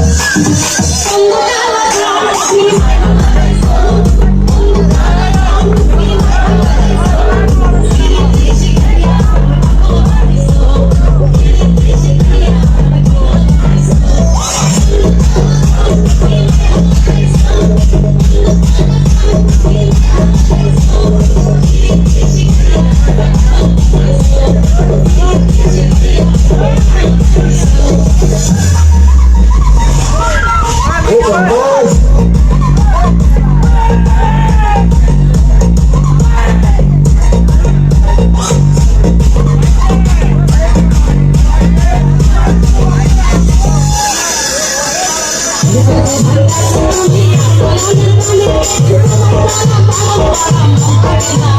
Oh, my God. Thank